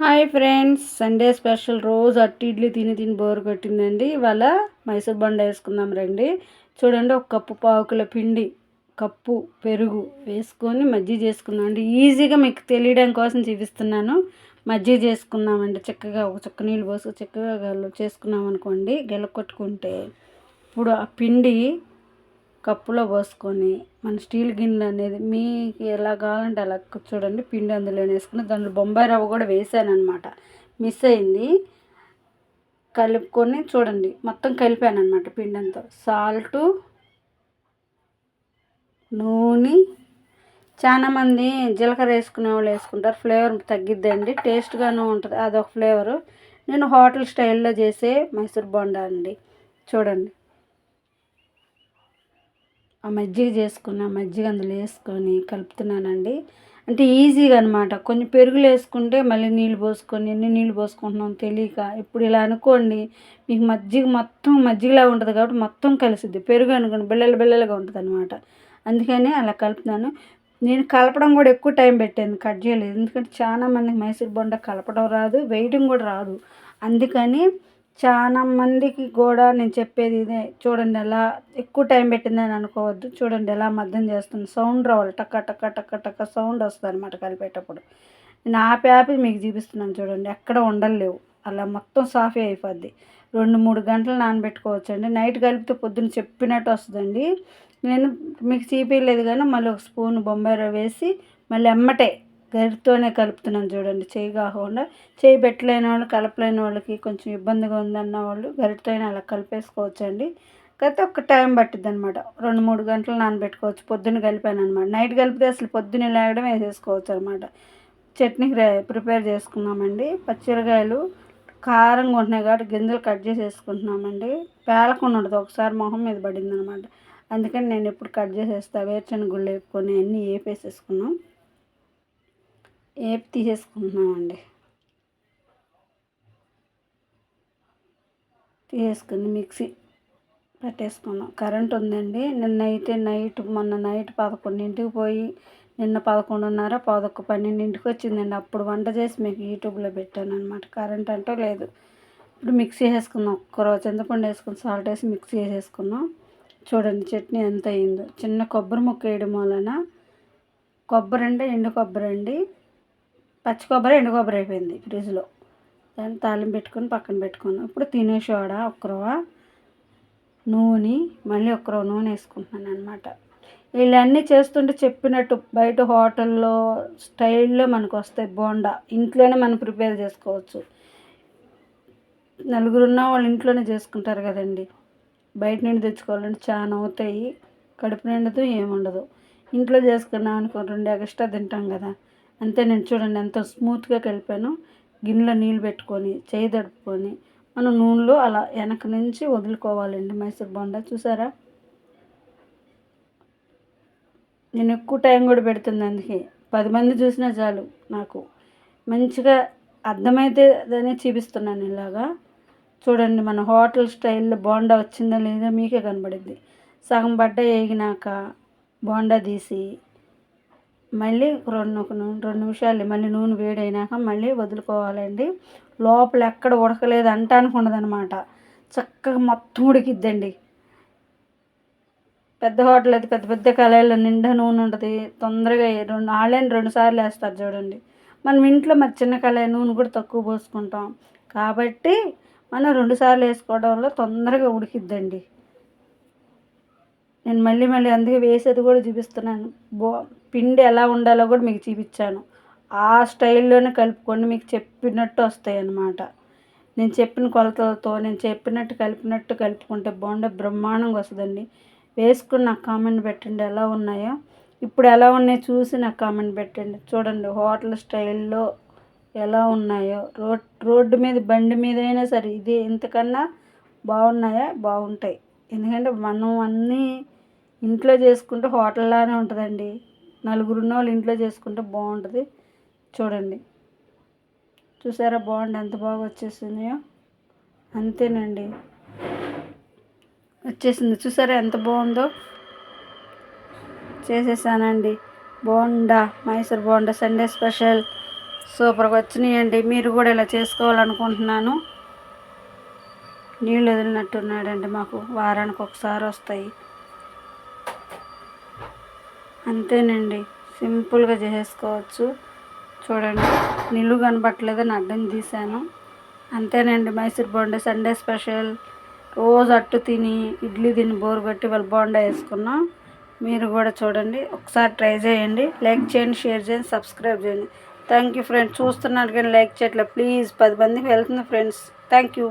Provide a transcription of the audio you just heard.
Hi friends Sunday special రోజు అట్టి ఇడ్లీ తిని తిని బోర్ కొట్టిందండి. ఇవాళ మైసూర్ బండ వేసుకుందాం రండి. చూడండి ఒక కప్పు పావుకుల పిండి కప్పు పెరుగు వేసుకొని మజ్జిగ చేసుకుందాం అండి. ఈజీగా మీకు తెలియడం కోసం చూపిస్తున్నాను. మజ్జిగ చేసుకుందామండి చక్కగా ఒక చుక్క నీళ్ళు పోసుకు చక్కగా చేసుకున్నాం అనుకోండి గెలకొట్టుకుంటే ఇప్పుడు ఆ పిండి కప్పులో పోసుకొని మన స్టీల్ గిన్నెలు అనేది మీకు ఎలా కావాలంటే అలా చూడండి పిండి అందులో వేసుకుని దాంట్లో బొంబాయి రవ్వ కూడా వేసాను అనమాట మిస్ అయింది. కలుపుకొని చూడండి మొత్తం కలిపాను అనమాట పిండి అంతా సాల్టు నూనె చాలామంది జీలకర్ర వేసుకునే వాళ్ళు వేసుకుంటారు ఫ్లేవర్ తగ్గిద్దండి టేస్ట్గాను ఉంటుంది. అదొక ఫ్లేవరు. నేను హోటల్ స్టైల్లో చేసే మైసూర్ బొండా అండి. చూడండి. ఆ మజ్జిగ చేసుకున్న మజ్జిగ అందులో వేసుకొని కలుపుతున్నానండి. అంటే ఈజీగా అనమాట కొంచెం పెరుగులు వేసుకుంటే మళ్ళీ నీళ్ళు పోసుకొని ఎన్ని నీళ్ళు పోసుకుంటున్నాం తెలియక. ఇప్పుడు ఇలా అనుకోండి మీకు మజ్జిగ మొత్తం మజ్జిగలా ఉంటుంది కాబట్టి మొత్తం కలిసిద్ది. పెరుగు అనుకోండి బిళ్ళలు బిళ్ళలుగా ఉంటుంది అనమాట అందుకని అలా కలుపుతున్నాను. నేను కలపడం కూడా ఎక్కువ టైం పెట్టాను కట్ చేయలేదు. ఎందుకంటే చాలా మందికి మైసూర్ బొండ కలపడం రాదు వేయడం కూడా రాదు. అందుకని చాలా మందికి కూడా నేను చెప్పేది ఇదే. చూడండి ఎలా ఎక్కువ టైం పెట్టిందని అనుకోవద్దు. చూడండి ఎలా మద్దం చేస్తుంది. సౌండ్ రావాలి. టక్క టక్క టక్క టక్క సౌండ్ వస్తుంది అనమాట కలిపేటప్పుడు. నేను ఆపి ఆపి మీకు చూపిస్తున్నాను చూడండి. ఎక్కడ ఉండలేవు. అలా మొత్తం సాఫీ అయిపోద్ది. రెండు మూడు గంటలు నానబెట్టుకోవచ్చు అండి నైట్ కలిపితే పొద్దున్న చెప్పినట్టు వస్తుందండి. నేను మీకు చూపించలేదు కానీ మళ్ళీ ఒక స్పూన్ బొంబాయి వేసి మళ్ళీ ఎమ్మటే గరిటతోనే కలుపుతున్నాను చూడండి. చేయి కాకుండా చేయి పెట్టలేని వాళ్ళు కలపలేని వాళ్ళకి కొంచెం ఇబ్బందిగా ఉందన్న వాళ్ళు గరిటతోనే అలా కలిపేసుకోవచ్చు అండి కాకపోతే ఒక టైం పట్టిద్ది అనమాట రెండు మూడు గంటలు నానబెట్టుకోవచ్చు. పొద్దున్న కలిపాను అనమాట నైట్ కలిపితే అసలు పొద్దున్న లేగడం వేసేసుకోవచ్చు అనమాట చట్నీకి ప్రిపేర్ చేసుకున్నామండి. పచ్చిరకాయలు కారంగా ఉంటున్నాయి కాబట్టి గింజలు కట్ చేసి వేసుకుంటున్నామండి పేలకుండా ఉండదు. ఒకసారి మొహం మీద పడింది అనమాట అందుకని నేను ఎప్పుడు కట్ చేసేస్తా. వేరుశనగ గుళ్ళు వేపుకొని అన్నీ వేపేసేసుకున్నాం ఏపి తీసేసుకుంటున్నామండి. తీసేసుకుని మిక్సీ పెట్టేసుకున్నాం. కరెంట్ ఉందండి. నిన్న అయితే నైట్ మొన్న నైట్ పదకొండింటికి పోయి నిన్న పదకొండున్నర పదొక్క పన్నెండింటికి వచ్చిందండి. అప్పుడు వంట చేసి మీకు యూట్యూబ్లో పెట్టాను అనమాట కరెంట్ అంటూ లేదు. ఇప్పుడు మిక్సీ వేసుకుందాం ఒక్కరోజు చింతపండు వేసుకుని సాల్ట్ వేసి మిక్సీ వేసేసుకున్నాం చూడండి చట్నీ ఎంత అయిందో. చిన్న కొబ్బరి ముక్క వేయడం వలన కొబ్బరి అంటే ఎండు కొబ్బరి అండి. పచ్చి కొబ్బరి ఎండు కొబ్బరి అయిపోయింది ఫ్రిడ్జ్లో. దాన్ని తాలింపు పెట్టుకొని పక్కన పెట్టుకున్నాను ఇప్పుడు తినే సోడా ఒక్కరవ నూనె మళ్ళీ ఒక్కరవ నూనె వేసుకుంటున్నాను అనమాట వీళ్ళన్నీ చేస్తుంటే చెప్పినట్టు బయట హోటల్లో స్టైల్లో మనకు వస్తాయి బోండా. ఇంట్లోనే మనం ప్రిపేర్ చేసుకోవచ్చు. నలుగురున్న వాళ్ళు ఇంట్లోనే చేసుకుంటారు కదండి. బయట నుండి తెచ్చుకోవాలంటే చాలా అవుతాయి. కడుపు నిండదు ఏముండదు ఇంట్లో చేసుకున్నాం అనుకో రెండు ఎక్స్ట్రా తింటాం కదా. అంతే నేను చూడండి ఎంత స్మూత్గా కలిపాను. గిన్నెలో నీళ్ళు పెట్టుకొని చేయి తడుపుకొని మనం నూనెలో అలా వెనక నుంచి వదులుకోవాలండి మైసూర్ బొండా. చూసారా? నేను ఎక్కువ టైం కూడా పెడుతుంది అందుకే. పది మంది చూసినా చాలు నాకు. మంచిగా అర్థమైతే అదనే చూపిస్తున్నాను ఇలాగా. చూడండి మన హోటల్ స్టైల్లో బోండా వచ్చిందా లేదా మీకే కనబడింది. సగం పడ్డ వేగినాక బోండా తీసి మళ్ళీ రెండు ఒక రెండు నిమిషాలు మళ్ళీ నూనె వేడైనాక మళ్ళీ వదులుకోవాలండి. లోపల ఎక్కడ ఉడకలేదు అంటానికి ఉండదనమాట చక్కగా మొత్తం ఉడికిద్దండి. పెద్ద హోటల్ అయితే పెద్ద పెద్ద కళాయిలో నిండా నూనె ఉంటుంది. తొందరగా రెండు ఆళ్ళని రెండు సార్లు వేస్తారు చూడండి. మనం ఇంట్లో మరి చిన్న కళాయి నూనె కూడా తక్కువ పోసుకుంటాం. కాబట్టి మనం రెండు సార్లు వేసుకోవడం వల్ల తొందరగా ఉడికిద్దండి. నేను మళ్ళీ మళ్ళీ అందుకే వేసేది కూడా చూపిస్తున్నాను. బో పిండి ఎలా ఉండాలో కూడా మీకు చూపించాను. ఆ స్టైల్లోనే కలుపుకొని మీకు చెప్పినట్టు వస్తాయి అన్నమాట. నేను చెప్పిన కొలతలతో నేను చెప్పినట్టు కలిపినట్టు కలుపుకుంటే బాగుండే బ్రహ్మాండంగా వస్తుందండి. వేసుకుని నాకు కామెంట్ పెట్టండి ఎలా ఉన్నాయో. ఇప్పుడు ఎలా ఉన్నాయో చూసి నాకు కామెంట్ పెట్టండి. చూడండి హోటల్ స్టైల్లో ఎలా ఉన్నాయో. రోడ్ రోడ్డు మీద బండి మీద అయినా సరే ఇది ఇంతకన్నా బాగున్నాయా? బాగుంటాయి. ఎందుకంటే మనం అన్నీ ఇంట్లో చేసుకుంటే హోటల్లానే ఉంటుందండి. నలుగురు ఉన్న వాళ్ళు ఇంట్లో చేసుకుంటే బాగుంటుంది. చూడండి. చూసారా బాగుంది ఎంత బాగా వచ్చేసినాయో అంతేనండి. వచ్చేసింది. చూసారా ఎంత బాగుందో? చేసేసానండి. Bonda Mysore bonda Sunday special. సూపర్గా వచ్చినాయండి. మీరు కూడా ఇలా చేసుకోవాలనుకుంటున్నాను. నీళ్ళు వదిలినట్టున్నాడండి మాకు. వారానికి ఒకసారి వస్తాయి. అంతేనండి. సింపుల్గా చేసుకోవచ్చు చూడండి. నిలువు కనబట్టలేదని అడ్డం తీసాను అంతేనండి. Mysore bonda Sunday special. రోజు అట్టు తిని ఇడ్లీ తిని బోరు కొట్టి వాళ్ళు బోండా వేసుకున్నాం. మీరు కూడా చూడండి. ఒకసారి ట్రై చేయండి. లైక్ చేయండి షేర్ చేయండి సబ్స్క్రైబ్ చేయండి. Thank you friends. చూస్తున్నారు కానీ లైక్ చేయట్లేదు. ప్లీజ్. పది మందికి వెళ్తుంది ఫ్రెండ్స్. Thank you